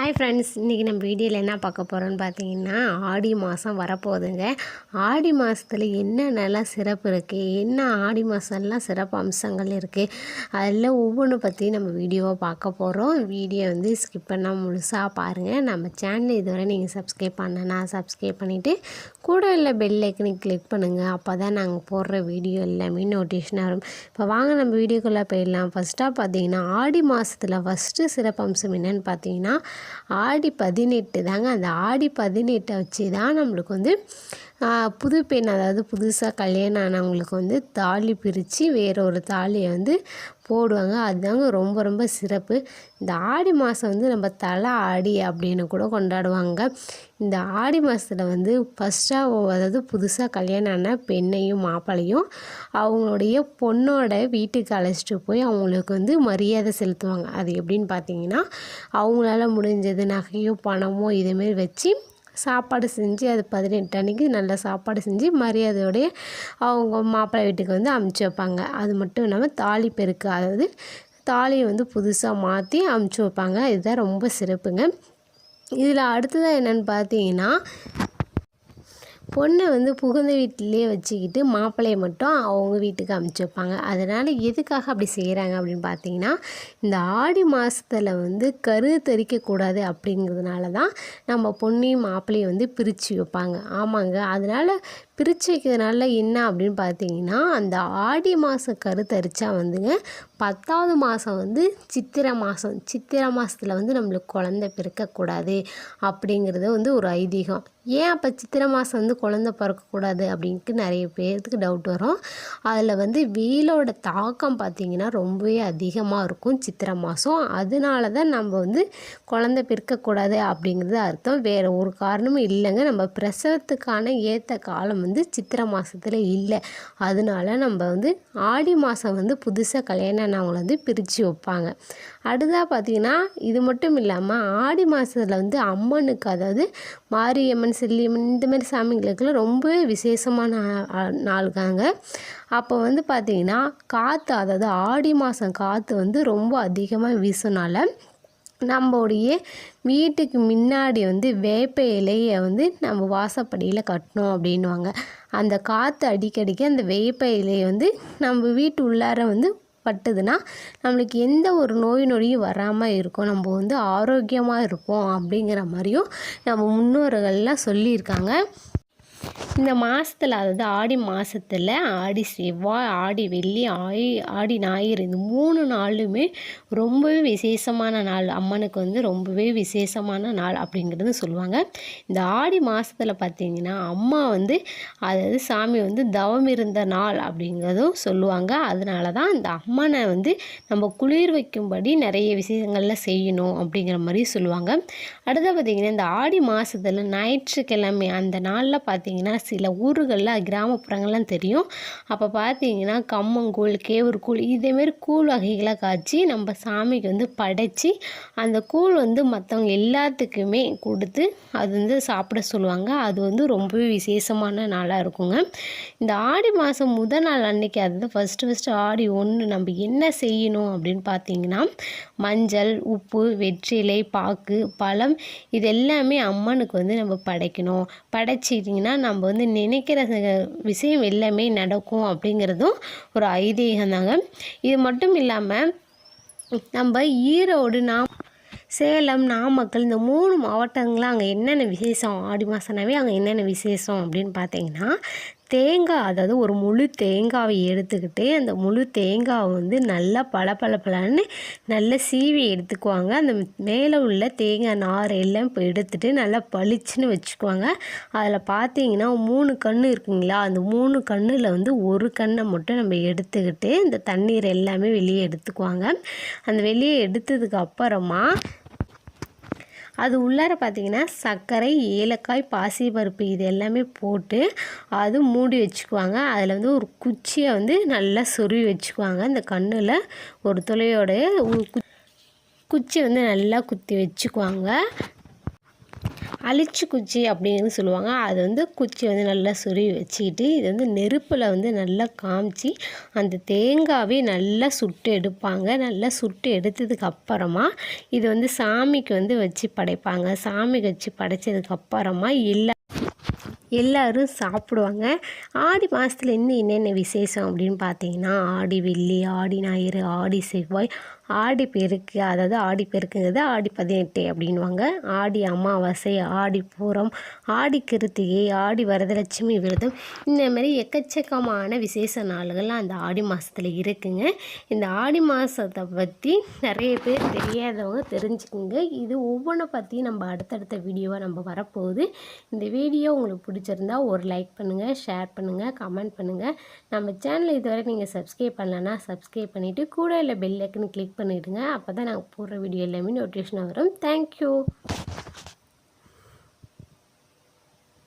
Hi friends இன்றைக்கி நம்ம வீடியோவில் என்ன பார்க்க போகிறோன்னு பார்த்தீங்கன்னா ஆடி மாதம் வரப்போகுதுங்க. ஆடி மாதத்தில் என்னென்னலாம் சிறப்பு இருக்குது என்ன ஆடி மாதம்லாம் சிறப்பு அம்சங்கள் இருக்குது அதில் ஒவ்வொன்று பற்றி நம்ம வீடியோவை பார்க்க போகிறோம் வீடியோ வந்து ஸ்கிப் பண்ணால் முழுசாக பாருங்கள் நம்ம சேனல் இதுவரை நீங்கள் சப்ஸ்கிரைப் பண்ணனா சப்ஸ்கிரைப் பண்ணிவிட்டு கூட இல்லை பெல் ஐக்கனை கிளிக் பண்ணுங்கள் அப்போ தான் நாங்கள் போடுற வீடியோ எல்லாமே நோட்டிஃபிகேஷன் வரும். இப்போ வாங்க நம்ம வீடியோக்குள்ளே போயிடலாம். ஃபஸ்ட்டாக பார்த்தீங்கன்னா ஆடி மாதத்தில் ஃபஸ்ட்டு சிறப்பம்சம் என்னென்னு பார்த்தீங்கன்னா ஆடி பதினெட்டு தாங்க. அந்த ஆடி பதினெட்டை வச்சு தான் நம்மளுக்கு வந்து புது பெண் அதாவது புதுசாக கல்யாணம் ஆனவங்களுக்கு வந்து தாலி பிரித்து வேற ஒரு தாலியை வந்து போடுவாங்க. அதுதாங்க ரொம்ப ரொம்ப சிறப்பு. இந்த ஆடி மாதம் வந்து நம்ம தலை ஆடி அப்படின்னு கூட கொண்டாடுவாங்க. இந்த ஆடி மாதத்தில் வந்து ஃபஸ்ட்டாக அதாவது புதுசாக கல்யாணம் ஆன பெண்ணையும் மாப்பிளையும் அவங்களுடைய பொண்ணோட வீட்டுக்கு அழைச்சிட்டு போய் அவங்களுக்கு வந்து மரியாதை செலுத்துவாங்க. அது எப்படின்னு பார்த்தீங்கன்னா அவங்களால முடிஞ்சது நகையோ பணமோ இதேமாரி வச்சு சாப்பாடு செஞ்சு அது பதினெட்டு அன்றைக்கி நல்ல சாப்பாடு செஞ்சு மரியாதையோடைய அவங்க மாப்பிள்ளை வீட்டுக்கு வந்து அமுச்சு வைப்பாங்க. அது மட்டும் இல்லாமல் தாலி பெருக்கு அதாவது தாலியை வந்து புதுசாக மாற்றி அமுச்சு வைப்பாங்க. இதுதான் ரொம்ப சிறப்புங்க. இதில் அடுத்ததாக என்னென்னு பார்த்தீங்கன்னா பொண்ணை வந்து புகுந்த வீட்டிலே வச்சுக்கிட்டு மாப்பிள்ளையை மட்டும் அவங்க வீட்டுக்கு அமுச்சு வைப்பாங்க. அதனால் எதுக்காக அப்படி செய்கிறாங்க அப்படின்னு பார்த்தீங்கன்னா இந்த ஆடி மாதத்தில் வந்து கரு தெறிக்கக்கூடாது அப்படிங்கிறதுனால தான் நம்ம பொண்ணையும் மாப்பிள்ளையும் வந்து பிரித்து வைப்பாங்க. ஆமாங்க. அதனால் பிரித்து வைக்கிறதுனால என்ன அப்படின்னு பார்த்தீங்கன்னா அந்த ஆடி மாதம் கருத்தரிச்சா வந்துங்க பத்தாவது மாதம் வந்து சித்திரை மாதம் சித்திரை மாதத்தில் வந்து நம்மளுக்கு குழந்த பிறக்கக்கூடாது அப்படிங்கிறது வந்து ஒரு ஐதீகம். ஏன் அப்போ சித்திரை மாதம் வந்து குழந்த பிறக்கக்கூடாது அப்படின்ட்டு நிறைய பேர்த்துக்கு டவுட் வரும். அதில் வந்து வெயிலோட தாக்கம் பார்த்திங்கன்னா ரொம்பவே அதிகமாக இருக்கும் சித்திரை மாதம் அதனால தான் நம்ம வந்து குழந்த பிறக்கக்கூடாது அப்படிங்கிறது அர்த்தம். வேறு ஒரு காரணமும் இல்லைங்க. நம்ம பிரசவத்துக்கான ஏற்ற காலம் வந்து வந்து சித்திரை மாதத்தில் இல்லை. அதனால நம்ம வந்து ஆடி மாதம் வந்து புதுசாக கல்யாணம் ஆனவங்கள வந்து பிரித்து வைப்பாங்க. அடுத்ததாக பார்த்திங்கன்னா இது மட்டும் இல்லாமல் ஆடி மாதத்தில் வந்து அம்மனுக்கு அதாவது மாரியம்மன் செல்லியம்மன் இந்த மாதிரி சாமிகளுக்கெல்லாம் ரொம்பவே விசேஷமான நாளுக்காங்க அப்போ வந்து பார்த்திங்கன்னா காற்று அதாவது ஆடி மாதம் காற்று வந்து ரொம்ப அதிகமாக வீசினால நம்மளுடைய வீட்டுக்கு முன்னாடி வந்து வேப்ப இலையை வந்து நம்ம வாசப்படியில் கட்டணும் அப்படின்வாங்க அந்த காற்று அடிக்கடிக்க அந்த வேப்ப இலையை வந்து நம்ம வீட்டு உள்ளார வந்து பட்டுதுன்னா நம்மளுக்கு எந்த ஒரு நோய் நொடியும் வராமல் இருக்கும். நம்ம வந்து ஆரோக்கியமாக இருப்போம் அப்படிங்கிற மாதிரியும் நம்ம முன்னோர்கள்லாம் சொல்லியிருக்காங்க. இந்த மாதத்தில் அதாவது ஆடி மாதத்தில் ஆடி செவ்வாய் ஆடி வெள்ளி ஆயி ஆடி ஞாயிறு இந்த மூணு நாளுமே ரொம்பவே விசேஷமான நாள். அம்மனுக்கு வந்து ரொம்பவே விசேஷமான நாள் அப்படிங்கிறது சொல்லுவாங்க. இந்த ஆடி மாதத்தில் பார்த்திங்கன்னா அம்மா வந்து அதாவது சாமி வந்து தவம் இருந்த நாள் அப்படிங்கிறதும் சொல்லுவாங்க. அதனால தான் இந்த அம்மனை வந்து நம்ம குளிர் வைக்கும்படி நிறைய விஷயங்களில் செய்யணும் அப்படிங்கிற மாதிரி சொல்லுவாங்க. அடுத்த பார்த்திங்கன்னா இந்த ஆடி மாதத்தில் ஞாயிற்றுக்கிழமை அந்த நாளில் பார்த்திங்கன்னா சில ஊர்களில் கிராமப்புறங்கள்லாம் தெரியும். அப்போ பார்த்தீங்கன்னா கம்மங்கூழ் கேவுருக்கூழ் இதேமாரி கூழ் வகைகளை காய்ச்சி நம்ம சாமிக்கு வந்து படைச்சி அந்த கூழ் வந்து மற்றவங்க எல்லாத்துக்குமே கொடுத்து அது வந்து சாப்பிட சொல்லுவாங்க. அது வந்து ரொம்பவே விசேஷமான நாளாக இருக்குங்க. இந்த ஆடி மாதம் முதல் நாள் அன்னைக்கு அது ஃபஸ்ட்டு ஃபஸ்ட்டு ஆடி ஒன்று நம்ம என்ன செய்யணும் அப்படின்னு பார்த்தீங்கன்னா மஞ்சள் உப்பு வெற்றிலை பாக்கு பழம் இது எல்லாமே அம்மனுக்கு வந்து நம்ம படைக்கணும். படைச்சிட்டிங்கன்னா நம்ம வந்து நினைக்கிற விஷயம் எல்லாமே நடக்கும் அப்படிங்கிறதும் ஒரு ஐதீகம் தாங்க இது மட்டும் இல்லாமல் நம்ம ஈரோடு நாம் சேலம் நாமக்கல் இந்த மூணு மாவட்டங்களில் அங்கே என்னென்ன விசேஷம்? ஆடி மாதம்னாவே அங்கே என்னென்ன விசேஷம் அப்படின்னு பார்த்தீங்கன்னா தேங்காய் அதாவது ஒரு முழு தேங்காவை எடுத்துக்கிட்டு அந்த முழு தேங்காவை வந்து நல்லா பல நல்லா சீவி எடுத்துக்குவாங்க. அந்த மேலே உள்ள தேங்காய் நார் எல்லாம் இப்போ எடுத்துகிட்டு நல்லா பளிச்சுன்னு வச்சுக்குவாங்க. அதில் பார்த்தீங்கன்னா மூணு கண் இருக்குங்களா? அந்த மூணு கண்ணில் வந்து ஒரு கண்ணை மட்டும் நம்ம எடுத்துக்கிட்டு இந்த தண்ணீர் எல்லாமே வெளியே எடுத்துக்குவாங்க. அந்த வெளியே எடுத்ததுக்கு அப்புறமா அது உள்ளார பார்த்திங்கன்னா சர்க்கரை ஏலக்காய் பாசிப்பருப்பு இது எல்லாமே போட்டு அது மூடி வச்சுக்குவாங்க. அதில் வந்து ஒரு குச்சியை வந்து நல்லா சொருவி வச்சுக்குவாங்க. இந்த கண்ணில் ஒரு துளையோடைய குச்சி வந்து நல்லா குத்தி வச்சுக்குவாங்க. அழிச்சு குச்சி அப்படின்னு சொல்லுவாங்க. அது வந்து குச்சி வந்து நல்லா சுருவி வச்சுக்கிட்டு இது வந்து நெருப்பில் வந்து நல்லா காமிச்சு அந்த தேங்காவே நல்லா சுட்டு எடுப்பாங்க. நல்லா சுட்டு எடுத்ததுக்கு அப்புறமா இது வந்து சாமிக்கு வந்து வச்சு படைப்பாங்க. சாமிக்கு வச்சு படைச்சதுக்கு அப்புறமா எல்லா எல்லாரும் சாப்பிடுவாங்க. ஆடி மாதத்துல இன்னும் என்னென்ன விசேஷம் அப்படின்னு பார்த்தீங்கன்னா ஆடி வெள்ளி ஆடி ஞாயிறு ஆடி செவ்வாய் ஆடி பெருக்கு அதாவது ஆடி பெருக்குங்கிறது ஆடி பதினெட்டு அப்படின்வாங்க ஆடி அமாவாசை ஆடி பூரம் ஆடி கிருத்திகை ஆடி வரதலட்சுமி விரதம். இந்த மாதிரி எக்கச்சக்கமான விசேஷ நாள்கள் அந்த ஆடி மாதத்தில் இருக்குங்க. இந்த ஆடி மாதத்தை பற்றி நிறைய பேர் தெரியாதவங்க தெரிஞ்சுக்குங்க. இது ஒவ்வொன்றை பற்றியும் நம்ம அடுத்தடுத்த வீடியோவாக நம்ம வரப்போகுது. இந்த வீடியோ உங்களுக்கு பிடிச்சிருந்தா ஒரு லைக் பண்ணுங்கள் ஷேர் பண்ணுங்கள் கமெண்ட் பண்ணுங்கள் நம்ம சேனலை இதுவரை நீங்கள் சப்ஸ்கிரைப் பண்ணலன்னா சப்ஸ்கிரைப் பண்ணிவிட்டு கூட இல்லை பெல் ஐக்கன் கிளிக் பண்ணிவிடுங்க அப்போ தான் நாங்கள் போடுற வீடியோ எல்லாமே நோட்டிஃபிகேஷனாக வரும். தேங்க்யூ